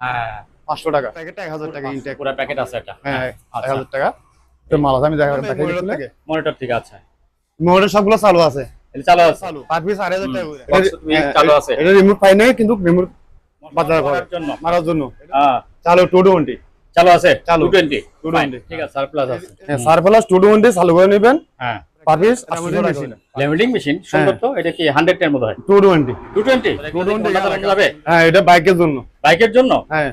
হ্যাঁ। পাঁচশো টাকা। প্যাকেটটা টাকা ইনটেক পুরো প্যাকেট আছে এটা হ্যাঁ এক আচ্ছা। হাজার টাকা। তো মাল আছে আমি দেখা দেখাই মনিটর ঠিক আছে। মোটর সবগুলো চালু আছে। এটা চালু আছে? চালু। পিস টাকা আছে। এটা রিমোট পাই নাই কিন্তু রিমোট বাজার করার জন্য। মারার জন্য। হ্যাঁ। চালু চালু আছে? চালু। 220 220 ঠিক আছে। সারপ্লাস আছে। সার প্লাস টু চালু করে নেবেন। হ্যাঁ। পার পিস আটশো টাকা লেমিটিং মেশিন সুন্দর তো? এটা কি 100 এর মতো হয় টু টোয়েন্টি 220 220 যাবে? হ্যাঁ এটা বাইকের জন্য। বাইকের জন্য? হ্যাঁ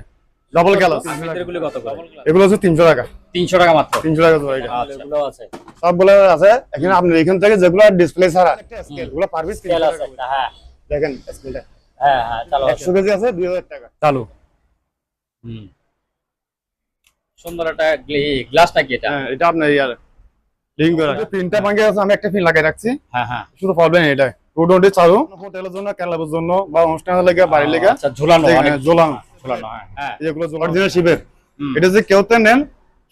ডবল গ্যালাস এগুলো কত করে? এগুলো হচ্ছে তিনশো টাকা। 300 টাকা মাত্র? তিনশো টাকা জোড়া এটা। আচ্ছা। এগুলো আছে। সবগুলো আছে। এখানে আপনি এখান থেকে যেগুলো ডিসপ্লে ছাড়া এগুলো পার পিস তেল হ্যাঁ। দেখেন স্কেলটা হ্যাঁ হ্যাঁ চালু আছে। একশো কেজি আছে দুই হাজার টাকা। চালু। হুম। সুন্দর একটা গ্লাস নাকি এটা? হ্যাঁ এটা আপনার ইয়ার। লিঙ্ক করা প্রিন্টার ভাঙে আছে আমি একটা পিন লাগিয়ে রাখছি। হ্যাঁ হ্যাঁ। শুধু প্রবলেম এটা। চালু। হোটেলের জন্য ক্যালাবের জন্য বা অনুষ্ঠানের লেগে বাড়ির লেগে। আচ্ছা ঝুলানো হ্যাঁ যেগুলো অরিজিনাল শিবের। এটা যে কেউ নেন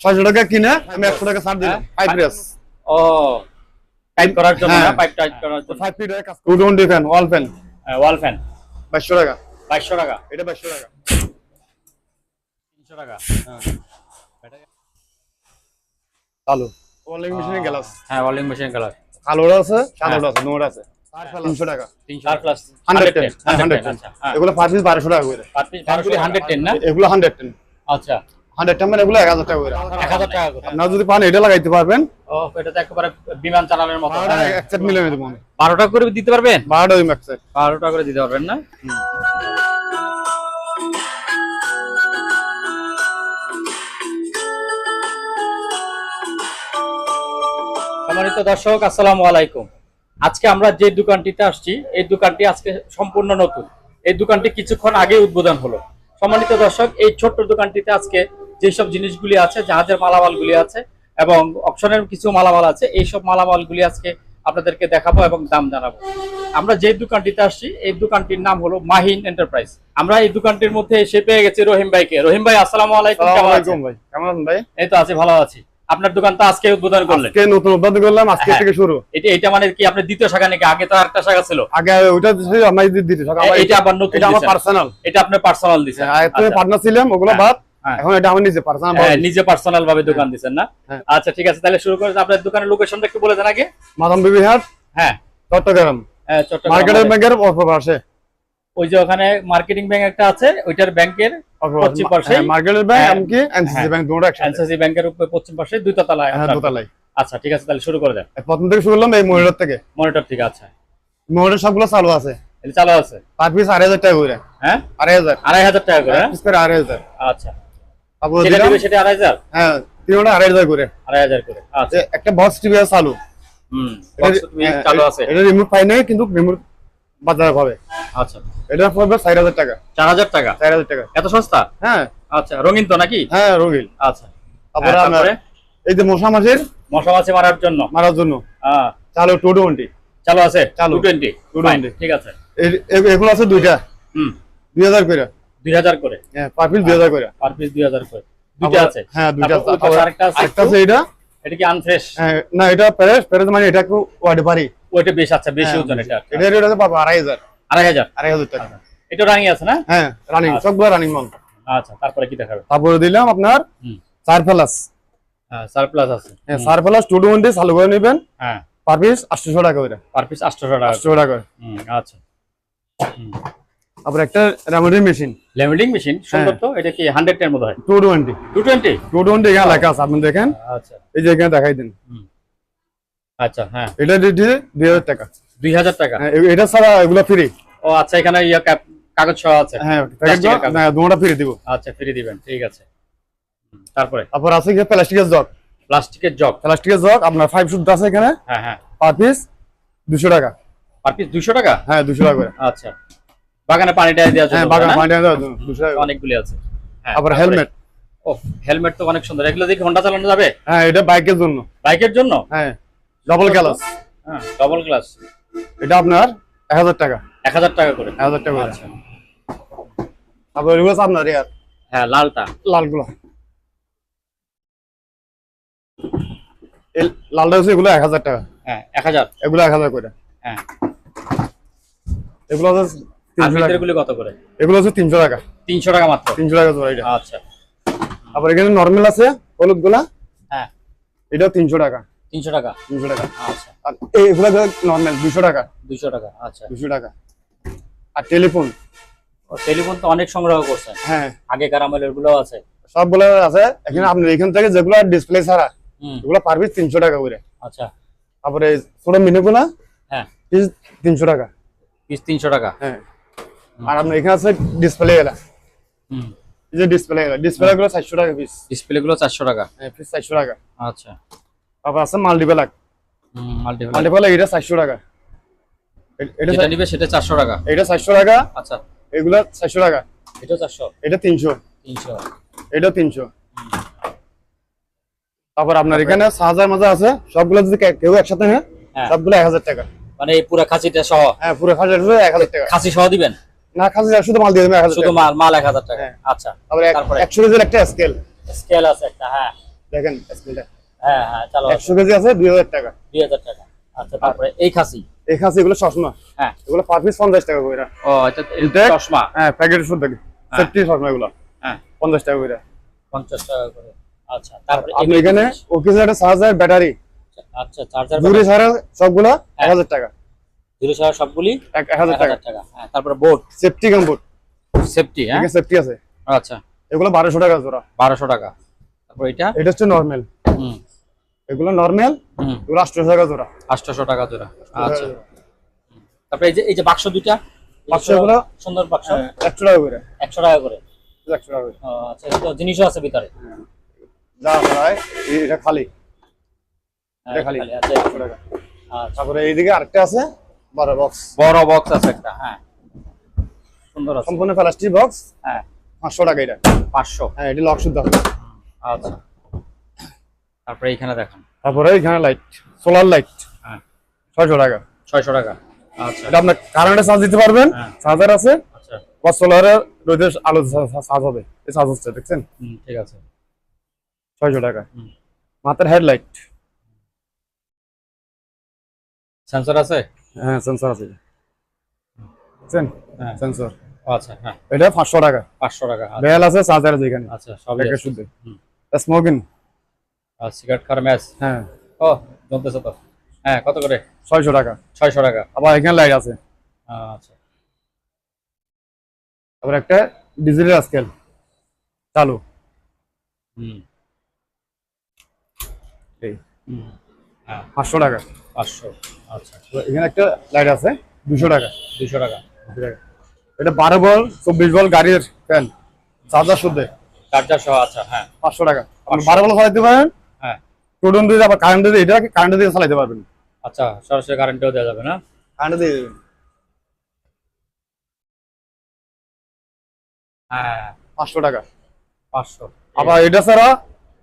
ছয়শো টাকা কিনে আমি একশো টাকা ছাড় দিলাম। ফাইভ ইয়ার্স ও টাইপ করার জন্য। পাইপ টাইপ করার জন্য। Five feet two twenty fan wall fan wall fan বাইশশো টাকা। 2200 টাকা? এটা বাইশশো টাকা। 300 টাকা? চালু। ওয়ালিং মেশিনে গ্লাস। হ্যাঁ ওয়ালিং মেশিন কালার কালোটা আছে সাদাটা আছে নোট আছে। তিনশো টাকা। 300 plus hundred ten hundred ten আচ্ছা হ্যাঁ। এগুলো পার পিস বারোশো টাকা করে। পার পিস 110 না? এগুলো হান্ড্রেড টেন আচ্ছা। হান্ড্রেড টেন মানে এগুলো এক হাজার টাকা করে। 1000 টাকা করে। আপনারা যদি পান এটা লাগাইতে পারবেন। ও এটা তো একেবারে বিমান চালানোর মতো। এক সেট মিলে 12 টাকা করে দিতে পারবেন? বারোটা দিন 12 টাকা করে দিতে পারবেন না? সম্মানিত দর্শক আসসালামু আলাইকুম। আজকে আমরা যে দোকানটিতে আসছি এই দোকানটি আজকে সম্পূর্ণ নতুন। এই দোকানটি কিছুক্ষণ আগে উদ্বোধন হলো। সম্মানিত দর্শক এই ছোট্ট দোকানটিতে আজকে যেসব জিনিসগুলি আছে জাহাজের মালামালগুলি আছে এবং অপশনের কিছু মালামাল আছে এইসব মালামালগুলি আজকে আপনাদেরকে দেখাবো এবং দাম জানাব। আমরা যে দোকানটিতে আসছি এই দোকানটির নাম হলো মাহিন এন্টারপ্রাইজ। আমরা এই দোকানটির মধ্যে এসে পেয়ে গেছি রহিম ভাইকে। রহিম ভাই আসসালামু আলাইকুম। কেমন আছেন? ভাই। কেমন ভাই? এই তো আছি ভালো আছি। আপনার দোকান তো আজকে উদ্বোধন করলেন। আজকে নতুন উদ্বোধন করলাম আজকে হ্যাঁ। থেকে শুরু। এটা এটা মানে কি আপনার দ্বিতীয় শাখা নাকি? আগে তো একটা শাখা ছিল। আগে ওইটা দিছি আমরা দিতে এ- এটা আবার নতুন এটা আমার পার্সোনাল এটা আপনার পার্সোনাল তুমি আচ্ছা। পার্টনার ছিলাম ওগুলো হ্যাঁ, বাদ। হ্যাঁ। এখন এটা আমার নিজে পার্সোনাল হ্যাঁ, নিজে পার্সোনাল ভাবে দোকান দিছেন না। আচ্ছা ঠিক আছে তাহলে শুরু করে আপনার দোকানের লোকেশনটা একটু বলে দেন আগে। মাদাম বিবি হাট হ্যাঁ। চট্টগ্রাম। হ্যাঁ, চট্টগ্রাম মার্কেটের ব্যাংকের অপর পাশে। ওই যে ওখানে মার্কেটিং ব্যাংক একটা আছে ওইটার ব্যাংকের পশ্চিম পাশে? মার্কেটের ব্যাংক। এমনকি এনসিসি। ব্যাংক দুটো একসাথে। এনসিসি ব্যাংকের উপরে পশ্চিম পাশে দুইটা তলায় হ্যাঁ। দোতলায়। আচ্ছা ঠিক আছে তাহলে শুরু করে দেন। প্রথম থেকে শুরু করলাম এই মহিলার থেকে। মনিটর ঠিক আছে মহিলার সবগুলো চালু আছে। এটা চালু আছে? পার পিস আড়াই হাজার টাকা করে। হ্যাঁ? আড়াই হাজার। আড়াই হাজার টাকা করে হ্যাঁ? পিস করে আড়াই হাজার। আচ্ছা। তারপর সেটা আড়াই হাজার? হ্যাঁ তিনটা আড়াই হাজার করে। আড়াই হাজার করে আচ্ছা। একটা বক্স টিভি চালু। হুম তুমি হ্যাঁ, চালু আছে। এটা রিমোট পাই নাই কিন্তু রিমোট বাজারে পাবে। আচ্ছা। এটা পড়বে চার হাজার টাকা। চার হাজার টাকা? চার হাজার টাকা। এত সস্তা? হ্যাঁ। আচ্ছা রঙিন তো নাকি? হ্যাঁ রঙিল আচ্ছা। তারপরে হ্যাঁ, এই যে মশা মাছির? মশা মাছি মারার জন্য? মারার জন্য। হ্যাঁ, চালু টু টোয়েন্টি চালু আছে? চালু। টু টোয়েন্টি ঠিক আছে। এগুলো আছে দুইটা। হুম। দুই হাজার করে। দুই হাজার করে? হ্যাঁ পার পিস দুই হাজার করে। পার পিস দুই হাজার করে। দুইটা আছে? হ্যাঁ দুইটা আছে। আরেকটা আছে এটা এটা কি আনফ্রেশ হ্যাঁ, না এটা প্যারেস প্যারেস মানে এটা একটু ওয়ার্ডে পারি ওইটা বেশ আচ্ছা বেশি হ্যাঁ, ওজন এটা। এটা এটা আছে হাজার। টাকা। এটা রানিং আছে না? হ্যাঁ রানিং সবগুলো রানিং মাল আচ্ছা তারপরে কি দেখাবে তারপরে দিলাম আপনার চার প্লাস হ্যাঁ আছে। হ্যাঁ চার প্লাস টু টোয়েন্টি চালু করে নেবেন। হ্যাঁ। পার পিস আটশোশো টাকা করে। পার পিস আটশো টাকা। আটশো টাকা করে। হুম আচ্ছা। একটা রেমোডি মেশিন মেশিন সুন্দর। তো এটা কি হান্ড্রেড এর মতো হয় এখানে লেখা আছে আপনি দেখেন। আচ্ছা। এই যে এখানে দেখাই দিন। আচ্ছা হ্যাঁ। এটা দিয়েছে দুই হাজার টাকা। দুই হাজার টাকা? হ্যাঁ, এটা ছাড়া এগুলো ফ্রি ও আচ্ছা এখানে ইয়া কাগজ সহ আছে? হ্যাঁ দুটা ফ্রি দিব। আচ্ছা ফ্রি দিবেন ঠিক আছে। তারপরে? তারপর আছে কি প্লাস্টিকের জগ। প্লাস্টিকের জগ? প্লাস্টিকের জগ আপনার ফাইভ শুট আছে এখানে। হ্যাঁ হ্যাঁ। পার পিস দুশো টাকা। পার পিস দুশো টাকা? হ্যাঁ দুশো টাকা করে। আচ্ছা। বাগানে হ্যাঁ পানি জন্য দুশো টাকা। অনেকগুলি আছে। হ্যাঁ, হেলমেট ও হেলমেট তো অনেক সুন্দর। এগুলো দেখি ঘণ্টা চালানো যাবে? হ্যাঁ এটা বাইকের জন্য। বাইকের জন্য? হ্যাঁ। ডবল গ্লাস হ্যাঁ ডবল গ্লাস এটা আপনার এক হাজার টাকা। এক হাজার টাকা করে। এক হাজার টাকা করে। আচ্ছা। তারপর আছে আপনার ইয়ার? হ্যাঁ লালটা। লালগুলো। এই লালটা হচ্ছে এগুলো এক হাজার টাকা। হ্যাঁ এক হাজার। এগুলো এক হাজার করে। হ্যাঁ। এগুলো হচ্ছে কত করে? এগুলো হচ্ছে তিনশো টাকা। তিনশো টাকা মাত্র? তিনশো টাকা জোড়া এটা। আচ্ছা। তারপর এখানে নর্মাল আছে হলুদগুলা হ্যাঁ। এটাও তিনশো টাকা। তিনশো টাকা? তিনশো টাকা। আচ্ছা। আর এগুলো নর্মাল দুশো টাকা। দুশো টাকা আচ্ছা। দুশো টাকা। আর টেলিফোন? টেলিফোন তো অনেক সংগ্রহ করছেন হ্যাঁ। আগেকার আমলেরগুলো আছে। সবগুলো আছে। এখানে আপনার এখান থেকে যেগুলো ডিসপ্লে ছাড়া এগুলো পার পিস তিনশো টাকা করে। আচ্ছা। তারপরে ছোট মিনিগুলা হ্যাঁ। পিস তিনশো টাকা। পিস তিনশো টাকা। হ্যাঁ। আর আপনার এখানে আছে ডিসপ্লে এলা। হুম। যে ডিসপ্লে এলা। ডিসপ্লে গুলো চারশো টাকা পিস ডিসপ্লে গুলো চারশো টাকা। হ্যাঁ পিস চারশো টাকা। আচ্ছা। তারপর আছে মাল্টিপ্লাক মাল্টিপ্লাক এটা চারশো টাকা। এটা নিবে সেটা চারশো টাকা। এটা চারশো টাকা। আচ্ছা। এগুলা চারশো টাকা। এটা চারশো। এটা তিনশো। তিনশো। এটা তিনশো। তারপর আপনার এখানে সাহাজার মাজা আছে সবগুলো যদি কেউ একসাথে নেয় হ্যাঁ। সবগুলো এক হাজার টাকা। মানে পুরো খাসিটা সহ? হ্যাঁ পুরো হাজার এক হাজার টাকা। খাসি সহ দিবেন? না খাসি শুধু মাল দিয়ে শুধু মাল মাল এক হাজার টাকা। হ্যাঁ। আচ্ছা তারপরে? একশো কেজির একটা স্কেল স্কেল আছে একটা হ্যাঁ। দেখেন স্কেলটা হ্যাঁ হ্যাঁ চালো কেজি আছে দুই হাজার টাকা। দুই হাজার টাকা। আচ্ছা তারপরে এই খাসি? এই খাসি এগুলো চশমা। হ্যাঁ। এগুলো পার পিস পঞ্চাশ টাকা ও এটা চশমা? হ্যাঁ প্যাকেট শুদ্ধ সেফটি চশমা এগুলো। হ্যাঁ। পঞ্চাশ টাকা করে। পঞ্চাশ টাকা করে। আচ্ছা তারপরে আপনি এখানে। একটা চার্জার ব্যাটারি আচ্ছা চার্জার দূরে সবগুলো টাকা। সবগুলি হ্যাঁ তারপরে বোর্ড সেফটি সেফটি হ্যাঁ? সেফটি আছে। আচ্ছা। এগুলো টাকা জোড়া। টাকা। তারপর এটা? এটা হচ্ছে নর্মাল হুম। এগুলো নর্মাল হুম। এগুলো আটশো টাকা জোড়া। আটশোশো টাকা জোড়া। আচ্ছা। তারপরে এই যে এই যে বাক্স দুইটা বাক্স এগুলো? সুন্দর বাক্স? হ্যাঁ, একশো টাকা করে। একশো টাকা করে? একশো টাকা করে। আচ্ছা এটা তো জিনিসও আছে ভিতরে? যা হয় এটা খালি। হ্যাঁ, এটা খালি। আচ্ছা একশো টাকা। আচ্ছা। তারপরে এইদিকে আরেকটা আছে বড় বক্স বড় বক্স আছে একটা হ্যাঁ। সুন্দর আছে। সম্পূর্ণ প্লাস্টিক বক্স হ্যাঁ। পাঁচশো টাকা এটা। পাঁচশো। হ্যাঁ এটা লক শুদ্ধ। আচ্ছা। তারপরে এইখানে দেখেন। তারপরে এখানে লাইট সোলার লাইট হ্যাঁ। ছয়শো টাকা। ছয়শো টাকা। আচ্ছা। এটা আপনার কারেন্টে চার্জ দিতে পারবেন হ্যাঁ। চার্জার আছে আচ্ছা। বা সোলারের রোদের আলো চার্জ হবে এই চার্জ হচ্ছে দেখছেন? ঠিক আছে। ছয়শো টাকা। মাথার হেডলাইট সেন্সর আছে? হ্যাঁ সেন্সর আছে। দেখছেন? হ্যাঁ। সেন্সর ও, আচ্ছা হ্যাঁ। এটা পাঁচশো টাকা। পাঁচশো টাকা আচ্ছা, বেল আছে চার্জার আছে এখানে। আচ্ছা প্যাকেট আছে। শুদ্ধ। স্মোকিং সিগারেট খাওয়ার ম্যাচ? হ্যাঁ। ও জমতেছে তো। হ্যাঁ কত করে? ছয়শো টাকা। ছয়শো টাকা। আবার এখানে লাইট আছে। আচ্ছা। একটা ডিজিটাল স্কেল চালু। হুম। এই। হ্যাঁ। পাঁচশো টাকা। পাঁচশো। আচ্ছা। তো এখানে একটা লাইট আছে। দুশো টাকা। দুশো টাকা। এটা বারো বল চব্বিশ বল গাড়ির ফ্যান চার্জার শুদ্ধ। চার্জার সহ আচ্ছা হ্যাঁ। পাঁচশো টাকা। বারো বল চালাতে পারেন। টোটন দিয়ে আবার কারেন্ট দিয়ে এটা কারেন্ট দিয়ে চালাতে পারবেন। আচ্ছা সরাসরি কারেন্টেও দেওয়া যাবে না? কারেন্ট দিয়ে দেবেন। হ্যাঁ। পাঁচশো টাকা। পাঁচশো। আবার এটা ছাড়া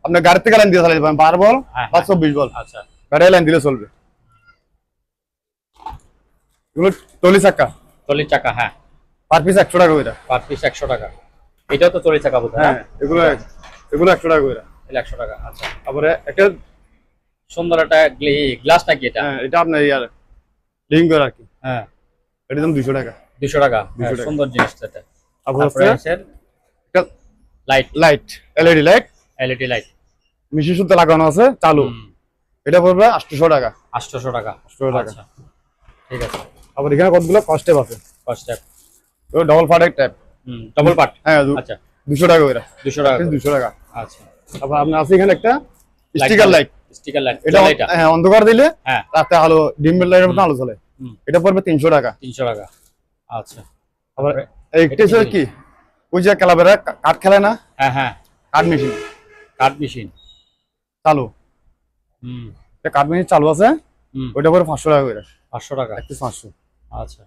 আপনি গাড়ি থেকে লাইন দিয়ে চালাতে পারেন বারো বল হ্যাঁ, বা হ্যাঁ। চব্বিশ বল। আচ্ছা। গাড়ি লাইন দিলে চলবে। চল্লিশ টাকা হ্যাঁ। পার পিস একশো টাকা করে। পার পিস একশো টাকা। এটাও তো চল্লিশ টাকা বোধ হ্যাঁ এগুলো এগুলো একশো টাকা করে। একশো টাকা আচ্ছা। তারপরে একটা সুন্দর একটা গ্লাস নাকি এটা? হ্যাঁ এটা আপনার ইয়ার লিঙ্ক করে আর কি। হ্যাঁ। এটা দাম দুশো টাকা। দুশো টাকা। 200 হ্যাঁ, টাকা। সুন্দর জিনিস এটা। তারপর তারপরে হচ্ছে আছে light light LED light LED light মিশি সুতো লাগানো আছে চালু। এটা পড়বে আটশোশো টাকা। আটশোশো টাকা। 800 টাকা। আচ্ছা। ঠিক আছে। আবার এখানে কতগুলো কস্টেপ আছে? ফার্স্ট স্টেপ ডবল এক টাইপ হুম ডবল পার্ট হ্যাঁ আচ্ছা। দুশো টাকা করে। দুশো টাকা করে। দুশো টাকা। আচ্ছা। তারপর আপনার আছে এখানে একটা স্টিকার লাইট স্টিকার লাইট এটা হ্যাঁ অন্ধকার দিলে হ্যাঁ। রাতে আলো ডিম লাইটের মতো আলো চলে হুম। এটা পড়বে তিনশো টাকা। তিনশো টাকা। আচ্ছা। আবার এইটা এটা কি ওই যে ক্লাবেরা কাঠ খেলায় না? হ্যাঁ হ্যাঁ। কাঠ মেশিন। Card machine. চালু। হুম। এটা কাঠ মেশিন চালু আছে। হুম। ওইটা পরে পাঁচশো টাকা করে। পাঁচশো টাকা। এক পিস পাঁচশো। আচ্ছা।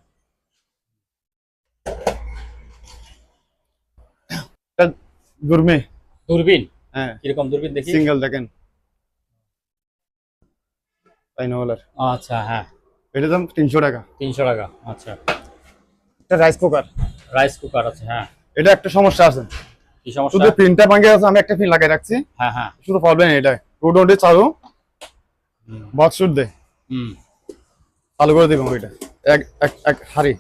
এটা দুর্মে দূরবীন? হ্যাঁ। কীরকম দূরবীন দেখি? সিঙ্গেল দেখেন। তাই আচ্ছা হ্যাঁ। এটা দাম তিনশো টাকা। তিনশো টাকা আচ্ছা। এটা রাইস কুকার রাইস কুকার আছে হ্যাঁ। এটা একটা সমস্যা আছে। কি সমস্যা? শুধু পিনটা ভাঙে আছে আমি একটা পিন লাগাই রাখছি। হ্যাঁ হ্যাঁ। শুধু প্রবলেম এটা। টু টোয়েন্টি চালু। বক্স শুট দে। হুম। চালু করে দিবেন ওইটা। এক এক এক হাড়ি।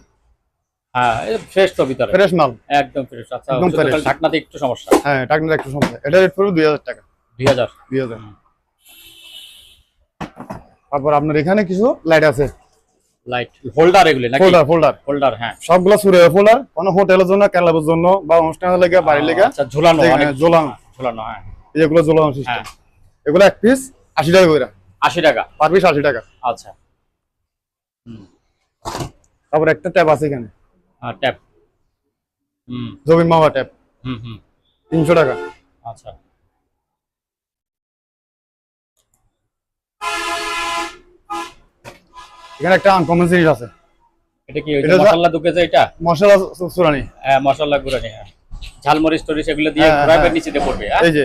হ্যাঁ ফ্রেশ তো ভিতরে। ফ্রেশ মাল। একদম ফ্রেশ আচ্ছা একদম ঢাকনাতে একটু সমস্যা। হ্যাঁ টাকনার একটু সমস্যা। এটা রেট পড়বে দুই হাজার টাকা। দুই হাজার। দুই হাজার। তারপর আপনার এখানে কিছু লাইট আছে। লাইট হোল্ডার এগুলি নাকি? ফোল্ডার ফোল্ডার হোল্ডার হ্যাঁ। সবগুলো সুরে ফোল্ডার কোনো হোটেলের জন্য ক্যালাবের জন্য বা অনুষ্ঠানের লেগে বাড়ির লেগে। আচ্ছা ঝুলানো অনেক জোলানো ঝুলানো হ্যাঁ। এগুলো জোলানো সিস্টেম হ্যাঁ। এগুলো এক পিস টাকা করে। আশি টাকা? পার পিস আশি টাকা। আচ্ছা। হুম। তারপর একটা ট্যাপ আছে এখানে। ট্যাপ। হুম। জবিন মামা ট্যাপ। হুম হুম। তিনশো টাকা। আচ্ছা। এখানে একটা আনকমন জিনিস আছে। এটা কি ওই যে এটা মশলা ঢুকে যায় এটা? মশলা চুরানি হ্যাঁ মশলা গুঁড়ানি হ্যাঁ। ঝালমরিচ টরিচ এগুলো দিয়ে হ্যাঁ, ঘুরাবে হ্যাঁ। নিচে দিয়ে পড়বে হ্যাঁ? এই যে।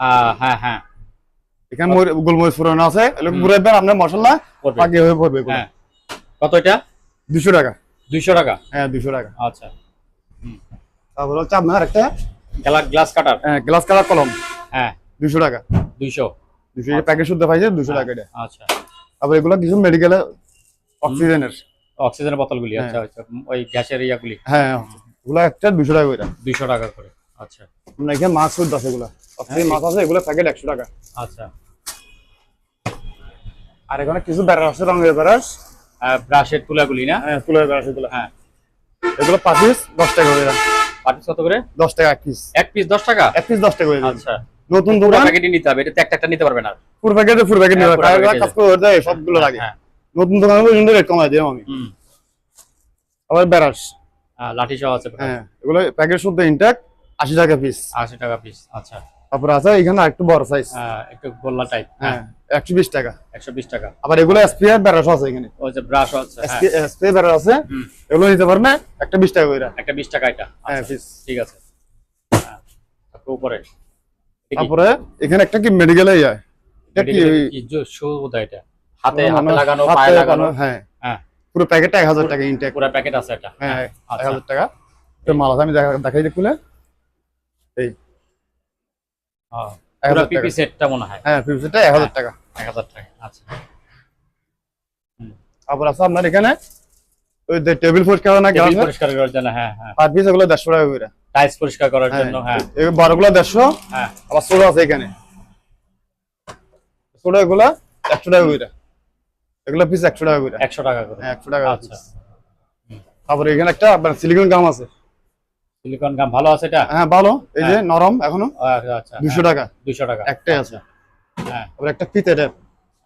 আহ, হ্যাঁ হ্যাঁ। এখানে মরি- গোলমরিচ ফুরানো আছে। এগুলো ঘুরাইবেন আপনার মশলা পাকি হয়ে পড়বে হ্যাঁ। কত এটা? দুশো টাকা। দুইশো টাকা? হ্যাঁ দুশো টাকা। আচ্ছা। তারপর হচ্ছে আপনার একটা গ্লা- গ্লাস কাটার? হ্যাঁ গ্লাস কাটার কলম। হ্যাঁ। দুশো টাকা। দুইশো দুশো প্যাকেট শুদ্ধ পাইছে দুশো টাকা এটা। আচ্ছা। তারপর এগুলো কিছু মেডিকেলে অক্সিজেনের অক্সিজেনের বোতলগুলি আচ্ছা আচ্ছা ওই গ্যাসের ইয়াগুলি? হ্যাঁ এগুলো একটা দুশো টাকা করে। দুইশো টাকা করে আচ্ছা। আপনার এখানে মাছ শুদ্ধ আছে এগুলো। মাছ আছে এগুলো প্যাকেট একশো টাকা। আচ্ছা। আর এখানে কিছু ব্যারাস আছে রঙের ব্যারাস ব্রাশের তুলাগুলি না? হ্যাঁ তুলের ব্যারাস এগুলো। হ্যাঁ। এগুলো পাঁচ পিস দশ টাকা করে। দাম পাটিস কত করে? দশ টাকা এক পিস এক পিস দশ টাকা? এক পিস দশ টাকা করে। আচ্ছা। নতুন দোকান। প্যাকেটই নিতে হবে এটা একটা একটা নিতে পারবে না। পুরো প্যাকেটে পুরো প্যাকেট নিতে নিবে পুরো packet কাজ করে দেয় সবগুলো লাগে। হ্যাঁ। নতুন দোকানে পর্যন্ত রেট কমাই দিলাম আমি। আবার ব্যারাস হ্যাঁ, লাঠি সহ আছে। হ্যাঁ এগুলো প্যাকেট শুদ্ধ ইনটেক আশি টাকা পিস আশি টাকা পিস আচ্ছা। তারপর আছে এখানে একটু বড় সাইজ হ্যাঁ, একটু গোল্লা টাইপ হ্যাঁ। একশো বিশ টাকা। একশো বিশ টাকা। আবার এগুলো স্প্রে ব্যারাস আছে এখানে। ওই যে ব্রাশ আছে হ্যাঁ। স্প্রে ব্যারাস আছে। এগুলো নিতে পারবে একটা বিশ টাকা করে। একটা বিশ টাকা এটা। হ্যাঁ আচ্ছা, পিস ঠিক আছে। হ্যাঁ তারপর উপরে? তারপরে এখানে একটা কি মেডিকেলে যায় এটা কি শু বোধহয় এটা। হাতে হাতে লাগানো পায়ে লাগানো। লাগানো, হ্যাঁ। হ্যাঁ। পুরো প্যাকেটটা এক হাজার টাকা ইনটেক পুরো প্যাকেট আছে এটা। হ্যাঁ এক আচ্ছা। হাজার টাকা। এটা মাল আছে আমি দেখাই দিই খুলে এই। হ্যাঁ, পুরো পিপি সেটটা মনে হয়। হ্যাঁ ফিফটিটা এক হাজার টাকা। এক হাজার টাকা আচ্ছা। তারপর আছে আপনার এখানে ওই যে টেবিল পরিষ্কার না টেবিল পরিষ্কার করার জন্য হ্যাঁ হ্যাঁ। পার পিস এগুলো দেড়শো টাকা করে। টাইলস পরিষ্কার করার জন্য হ্যাঁ। এই বড়গুলো দেড়শো হ্যাঁ। আবার ছোট আছে এখানে। ছোট এগুলো একশো টাকা করে। এগুলো পিস একশো টাকা করে। একশো টাকা করে। হ্যাঁ একশো টাকা আচ্ছা। তারপরে এখানে একটা আপনার সিলিকন গাম আছে। সিলিকন গাম ভালো আছে এটা? হ্যাঁ ভালো। এই যে নরম এখনও। আচ্ছা, আচ্ছা। দুশো টাকা। দুশো টাকা। একটাই আছে। হ্যাঁ। তারপরে একটা ফিতে ট্যাপ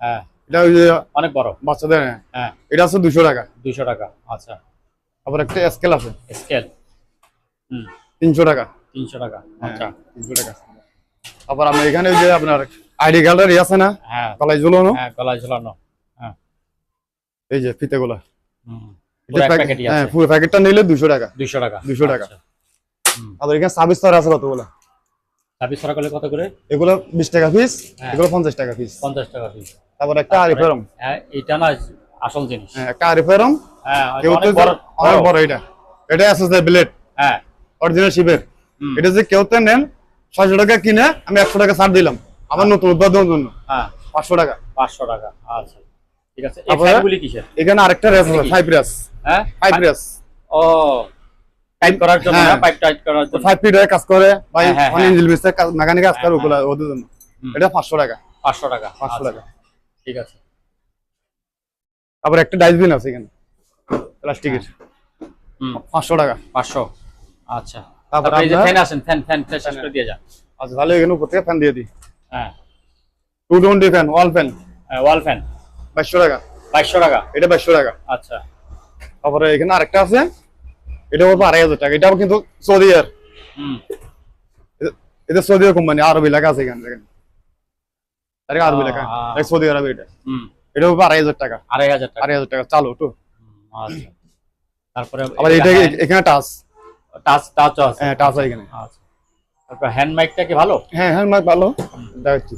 হ্যাঁ। এটা ওই যে অনেক বড়। বাচ্চাদের হ্যাঁ, হ্যাঁ। এটা আছে দুশো টাকা। দুশো টাকা আচ্ছা। তারপর একটা স্কেল আছে। স্কেল হুম। তিনশো টাকা। তিনশো টাকা হ্যাঁ, আচ্ছা। তিনশো টাকা। তারপর আপনার এখানে যে আপনার আইডি কার্ডের ইয়ে আছে না? হ্যাঁ। গলায় ঝুলানো। হ্যাঁ গলায় ঝুলানো। হ্যাঁ। এই যে ফিতে গুলা হুম পুরো হ্যাঁ প্যাকেটটা নিলে দুশো টাকা। দুশো টাকা। 200 টাকা। আচ্ছা। আবার এখানে সার্ভিস আছে কতগুলো? ছাব্বিশ করলে কত করে? এগুলো বিশ টাকা পিস হ্যাঁ। এগুলো পঞ্চাশ টাকা পিস পঞ্চাশ টাকা পিস তারপর একটা আরিফেরম হ্যাঁ এটা না আসল জিনিস। হ্যাঁ একটা আরিফেরম হ্যাঁ অনেক বড়। এটা। এটা এসএসআই ব্লেড হ্যাঁ। অরিজিনাল শিপের এটা যে কেউ তো নেন ছয়শো টাকা কিনে আমি একশো টাকা ছাড় দিলাম। আমার নতুন উৎপাদনের জন্য। হ্যাঁ। পাঁচশো টাকা। পাঁচশো টাকা আচ্ছা। ঠিক আছে। এখানে আরেকটা রেস আছে? ফাইভ রেস হ্যাঁ? ফাইভ রেস ও টাইট করার জন্য হ্যাঁ। পাইপ টাইট করার জন্য। ফাইভ ফিট কাজ করে বা হ্যাঁ, হ্যাঁ, অনেক হ্যাঁ। ইঞ্জিল মিস্ত্রি মেকানিক কাজ করে হ্যাঁ, ওগুলা ওদের জন্য। এটা পাঁচশো টাকা। পাঁচশো টাকা পাঁচশো আচ্ছা, টাকা। ঠিক আছে। আবার একটা ডাস্টবিন আছে এখানে প্লাস্টিকের। হুম। পাঁচশো টাকা। পাঁচশো আচ্ছা। তারপর এই যে ফ্যান আছেন ফ্যান ফ্যান করে দিয়ে যান। আচ্ছা তাহলে এখানে উপর থেকে ফ্যান দিয়ে দিই। হ্যাঁ। Two twenty fan wall fan wall fan বাইশশো টাকা। বাইশশো টাকা? এটা বাইশশো টাকা। আচ্ছা। তারপরে এখানে আরেকটা আছে। এটা বলব আড়াই হাজার টাকা। এটা কিন্তু সৌদি আর এটা সৌদি কোম্পানি আরবি লেখা আছে এখানে দেখেন। আরে আরবি লেখা সৌদি আরবি এটা। এটা বলব আড়াই হাজার টাকা। আড়াই হাজার টাকা। আড়াই হাজার টাকা চালু তো আচ্ছা। তারপরে আবার এটা এখানে টাচ। টাচ টাচ আছে। হ্যাঁ টাচ আছে এখানে। আচ্ছা। তারপর হ্যান্ড মাইকটা কি ভালো? হ্যাঁ হ্যাঁ মাইক ভালো দেখাচ্ছি।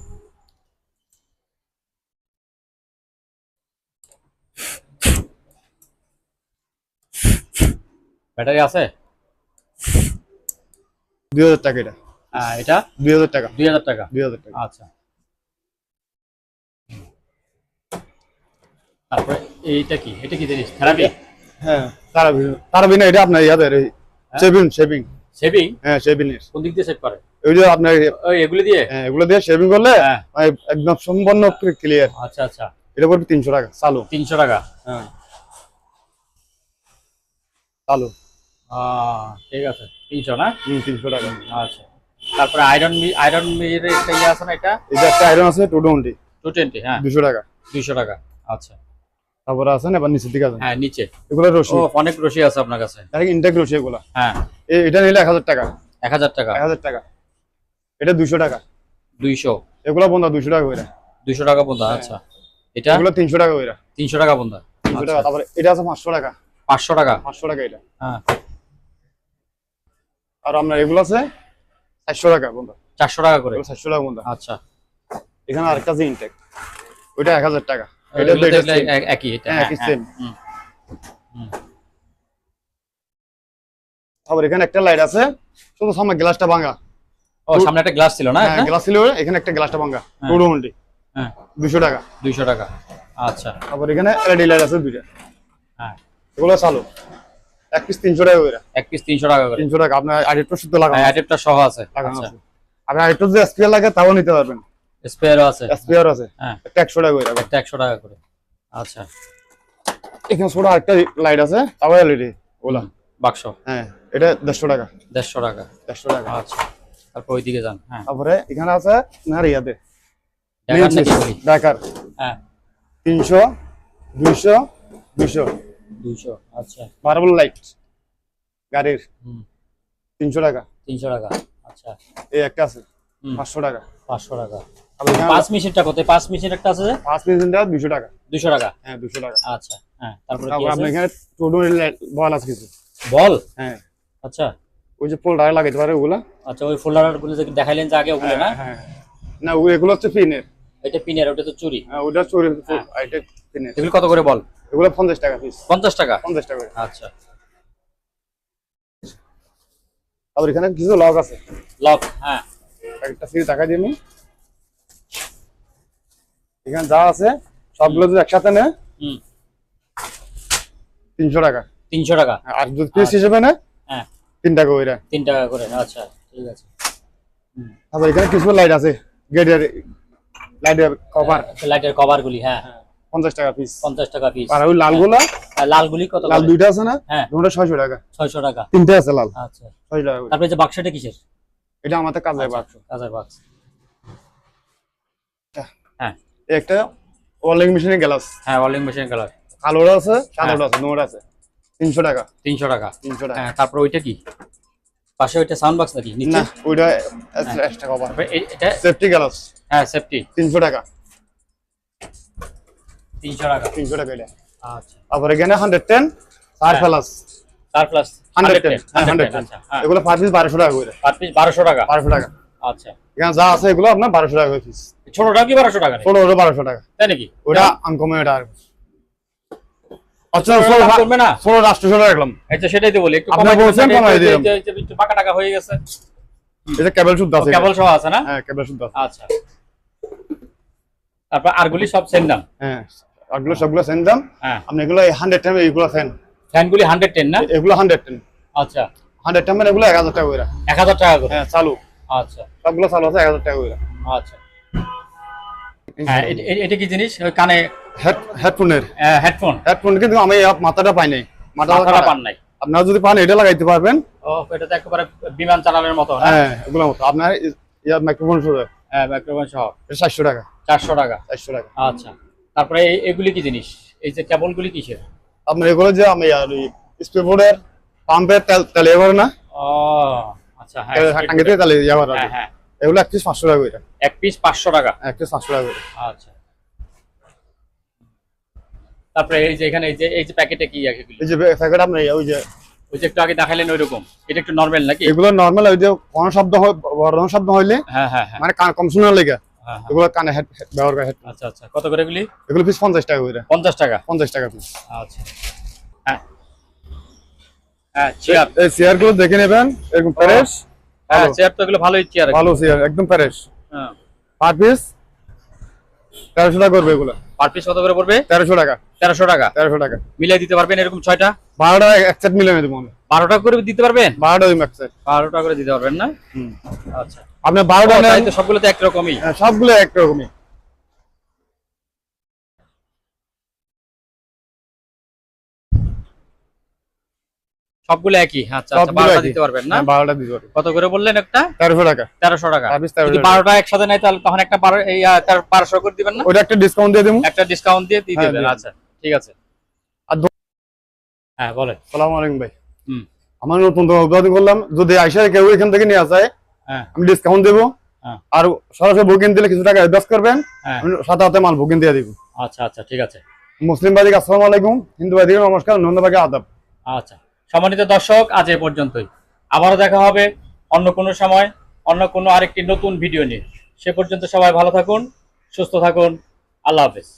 ব্যাটারি আছে? দুই হাজার টাকা এটা। হ্যাঁ এটা? দুই হাজার টাকা। দুই হাজার টাকা? দুই হাজার টাকা। আচ্ছা। তারপরে এইটা কি? এটা কি জিনিস? থেরাপি হ্যাঁ তারাবিন এটা আপনার ইয়াদের শেভিং শেভিং শেভিং হ্যাঁ শেভিং কোন দিক দিয়ে সেভ করে? ওই যে আপনার এগুলি দিয়ে? হ্যাঁ, এগুলো দিয়ে শেভিং করলে হ্যাঁ। মানে একদম সম্পূর্ণ ক্লিয়ার আচ্ছা আচ্ছা। এটা পড়বে তিনশো টাকা চালু। তিনশো টাকা। হ্যাঁ। চালু। ঠিক আছে। তিনশো না? তিনশো টাকা। আচ্ছা। তারপরে আয়রন আয়রন এর একটা ইয়ে আছে না এটা? এটা একটা আয়রন আছে টু টোয়েন্টি টু টোয়েন্টি হ্যাঁ। দুশো টাকা। দুইশো টাকা আচ্ছা। তারপরে আছে না এবার নিচের দিকে আছে? হ্যাঁ নিচে। এগুলো রশি অনেক রশি আছে আপনার কাছে। ইনটেক রশি এগুলা? হ্যাঁ। এটা নিলে এক হাজার টাকা। এক হাজার টাকা। এক হাজার টাকা। এটা দুশো টাকা। দুইশো। এগুলো বন্ধা দুশো টাকা করে দুইশো টাকা বন্ধা আচ্ছা। এটা? এগুলো তিনশো টাকা করে তিনশো টাকা বন্ধা। তিনশো টাকা। তারপরে এটা আছে পাঁচশো টাকা। পাঁচশো টাকা। পাঁচশো টাকা এটা। হ্যাঁ। আর আপনার এগুলো আছে চারশো টাকা বন্ধা। চারশো টাকা করে? চারশো টাকা বন্ধা। আচ্ছা। এখানে আরেকটা আছে ইনটেক ওইটা এক হাজার টাকা। এটা একই হ্যাঁ, হ্যাঁ, একই হ্যাঁ, হুম। তারপর এখানে একটা লাইট আছে। শুধু সামনে গ্লাসটা ভাঙা। ও সামনে একটা গ্লাস ছিল না হ্যাঁ গ্লাস ছিল এখানে একটা গ্লাসটা ভাঙা। হ্যাঁ। টু হ্যাঁ। দুশো টাকা। দুইশো টাকা। আচ্ছা। তারপর এখানে এলইডি লাইট আছে দুইটা। হ্যাঁ। এগুলো চালু। এক পিস তিনশো টাকা করে। এক পিস তিনশো টাকা করে। তিনশো টাকা আপনার আড়াইটো শুদ্ধ লাগানো অ্যাডেপ্টটা সহ আছে। আচ্ছা। আপনার আড়াইটো যে এসপিআর লাগে তাও নিতে পারবেন। স্পেয়ারও আছে। এসপিআর আছে। হ্যাঁ। একটা একশো টাকা করে। একটা একশো টাকা করে। আচ্ছা। এখানে ছোট আরেকটা লাইট আছে তাও এলইডি ওগুলা বাক্স। হ্যাঁ এটা দেড়শো টাকা। দেড়শো টাকা। দেড়শো টাকা। আচ্ছা। তারপর ওইদিকে যান হ্যাঁ। তারপরে এখানে আছে না ইয়াতে। দেখার নাকি বলি? ডাকার হ্যাঁ। তিনশো দুইশো দুইশো। আচ্ছা। মার্বল লাইট গাড়ির। হুম। তিনশো টাকা। তিনশো টাকা আচ্ছা। এই একটা আছে হুম। পাঁচশো টাকা। পাঁচশো টাকা। পাঁচ মেশিনটা কত? পাঁচ মেশিন একটা আছে পাঁচ মিনিটটা দুশো টাকা। দুশো টাকা? হ্যাঁ টাকা। আচ্ছা হ্যাঁ তারপরে কি আছে? এখানে টোটো বল আছে কিছু। বল? হ্যাঁ। আচ্ছা। ওই যে পোল লাগাইতে পারে ওগুলা। আচ্ছা ওই ফোল্ডারগুলো যে দেখাইলেন যে আগে ওগুলো না? হ্যাঁ না হচ্ছে পিনের এটা পিনের ওটা তো চুরি। হ্যাঁ ওটা চোরের এটা পিনের এগুলো কত করে বল? এগুলো পঞ্চাশ টাকা পিস পঞ্চাশ টাকা? পঞ্চাশ টাকা। করে। আচ্ছা। তারপর এখানে কিছু লক আছে। লক হ্যাঁ। একটা ফ্রি টাকা নি এখানে যা আছে সবগুলো যদি একসাথে নেয় হুম। তিনশো টাকা। তিনশো টাকা? আর যদি পিস হিসেবে নেয় হ্যাঁ। তিন টাকা ওইটা তিন টাকা করে আচ্ছা ঠিক আছে। তারপর এখানে কিছু লাইট আছে গেটের লাইটের কভার লাইটের কভার গুলি হ্যাঁ। পঞ্চাশ টাকা পিস পঞ্চাশ টাকা পিস আর ওই লালগুলা? আর লালগুলি কত লাল দুইটা আছে না? হ্যাঁ। দুটো ছয়শো টাকা। ছয়শো টাকা। তিনটে আছে লাল। আচ্ছা। ছয়শো টাকা তারপরে যে বাক্সটা কিসের? এটা আমাদের কাজে বাক্স। কাজের বাক্স। হ্যাঁ। একটা ওয়ালিং মেশিনের গ্লাস। হ্যাঁ ওয়ালিং মেশিন কালার কালোটা আছে সাদাটা আছে নোট আছে। তিনশো টাকা। তিনশো টাকা। তিনশো টাকা। হ্যাঁ তারপর ওইটা কি? পাশে ওইটা সাউন্ড বক্স নাকি? নিচে? না ওইটা এক্সট্রা কভার এটা? সেফটি গ্লাস হ্যাঁ সেফটি তিনশো টাকা। তিনশো টাকা। তিনশো টাকা এটা। আচ্ছা। তারপর এখানে হান্ড্রেড টেন চার হ্যাঁ। প্লাস তার plus hundred ten hundred ten আচ্ছা হ্যাঁ। এগুলো পার পিস বারোশো টাকা করে। পার পিস বারোশো টাকা? বারোশো টাকা। আচ্ছা। এখানে যা আছে এগুলো আপনার বারোশো টাকা করে পিস ছোটটা কি বারোশো টাকা বারোশো টাকা। তাই নাকি? ওটা আনকমে ওটা আর। আচ্ছা ষোলো দাম না? ষোলো রাষ্ট্রশো রাখলাম। আচ্ছা সেটাই তো বলি একটু কমাই বলছেন, কমাই দিলাম। একটু- একটু- একটু বাঁকা টাকা হয়ে গেছে। এটা কেবল শুদ্ধ আছে। কেবল সহ আছে না? হ্যাঁ কেবল শুদ্ধ আছে। আচ্ছা। তারপর আরগুলি সব দাম? হ্যাঁ। আরগুলো সবগুলো সেম দাম হ্যাঁ। আপনি এগুলো হান্ড্রেড টেন এগুলো ফ্যান ফ্যানগুলি হান্ড্রেড টেন না? এগুলো হান্ড্রেড টেন আচ্ছা। হান্ড্রেড টেন এগুলো এক হাজার টাকা করে এক হাজার টাকা করে? হ্যাঁ চালু। আচ্ছা। সবগুলো চালু আছে এক হাজার টাকা করে আচ্ছা। হ্যাঁ এটা কি জিনিস? কানে? হেডফোনের হেডফোন হেডফোন কিন্তু আমি মাথাটা পাই নাই। মাথাটা পান নাই। আপনারা যদি পান এটা লাগাইতে পারবেন। ও এটা তো একেবারে বিমান চালানোর মতো হ্যাঁ এগুলো মতো। আপনার ইয়ার মাইক্রোফোন শুরু হ্যাঁ মাইক্রোফোন সহ। চারশো টাকা। চারশো টাকা। চারশো টাকা। আচ্ছা। তারপরে এই- এগুলি কি জিনিস? এই যে কেবলগুলি কিসের? আপনার এগুলো যে আমি আর ওই স্প্রে বোর্ডের পাম্পের তেল ইয়ে না? ও আচ্ছা হ্যাঁ টাঙ্গিতে তেল ইয়ে হ্যাঁ হ্যাঁ। এগুলো এক পিস পাঁচশো টাকা করে। এক পিস পাঁচশো টাকা? এক পিস পাঁচশো টাকা করে। আচ্ছা। তারপরে এই যে এখানে এই যে এই যে প্যাকেটে কি এগুলি? এই যে প্যাকেট আপনার ওই যে ওই যে একটু আগে দেখালেন ওই রকম এটা একটু নর্মাল নাকি? এগুলো নর্মাল ওই যে কোনো শব্দ হয় বড় শব্দ হইলে হ্যাঁ হ্যাঁ হ্যাঁ। মানে কান কম শোনার লেগে। এগুলো কানে হেড হেড ব্যবহার করে head- আচ্ছা আচ্ছা। কত করে এগুলি? এগুলো পিস পঞ্চাশ টাকা করে। পঞ্চাশ টাকা? পঞ্চাশ টাকা পিস আচ্ছা। হ্যাঁ। হ্যাঁ চেয়ার এই চেয়ার দেখে নেবেন এরকম প্যারেস হ্যাঁ চেয়ার তো এগুলো ভালোই চেয়ার ভালো চেয়ার একদম প্যারেস হ্যাঁ। পার পিস তেরোশো টাকা করবে এগুলো। পার পিস কত করে পড়বে? তেরোশো টাকা। তেরোশো টাকা। তেরোশো টাকা। মিলাই দিতে পারবেন এরকম ছয়টা? বারোটা এক সেট দেবো করে দিতে পারবেন? বারোটা এক সেট বারো টাকা করে দিতে পারবেন না? হুম। আচ্ছা। আপনি বারোটা তো সবগুলো তো একরকমই। হ্যাঁ, সবগুলো একরকমই। সবগুলো একই? আচ্ছা আচ্ছা বারোটা দিতে পারবেন না? হ্যাঁ, বারোটা দিতে পারব কত করে বললেন একটা? তেরোশো টাকা। তেরোশো টাকা। যদি বারোটা একসাথে নেয় তাহলে তখন একটা বারো এই বারোশো করে দিবেন না? ওটা একটা ডিসকাউন্ট দিয়ে দেবো একটা ডিসকাউন্ট দিয়ে দিয়ে হ্যাঁ, দিবেন আচ্ছা ঠিক আছে। আর হ্যাঁ বলেন। সালাম আলাইকুম ভাই। হুম। আমার নতুন উদ্বোধন করলাম। যদি আইসা কেউ এখান থেকে নিয়ে আসে হ্যাঁ আমি ডিসকাউন্ট দেবো। হ্যাঁ। আর সরাসরি বুকিং দিলে কিছু টাকা অ্যাডভান্স করবেন। হ্যাঁ। আমি সাথে হাতে মাল বুকিং দিয়ে দিব। আচ্ছা আচ্ছা ঠিক আছে। মুসলিম বাদিকে আসসালামু আলাইকুম। হিন্দু বাদিকে নমস্কার নন্দ আদাব। আচ্ছা সম্মানিত দর্শক আজ এ পর্যন্তই। আবারও দেখা হবে অন্য কোনো সময় অন্য কোনো আরেকটি নতুন ভিডিও নিয়ে। সে পর্যন্ত সবাই ভালো থাকুন সুস্থ থাকুন। আল্লাহ হাফেজ।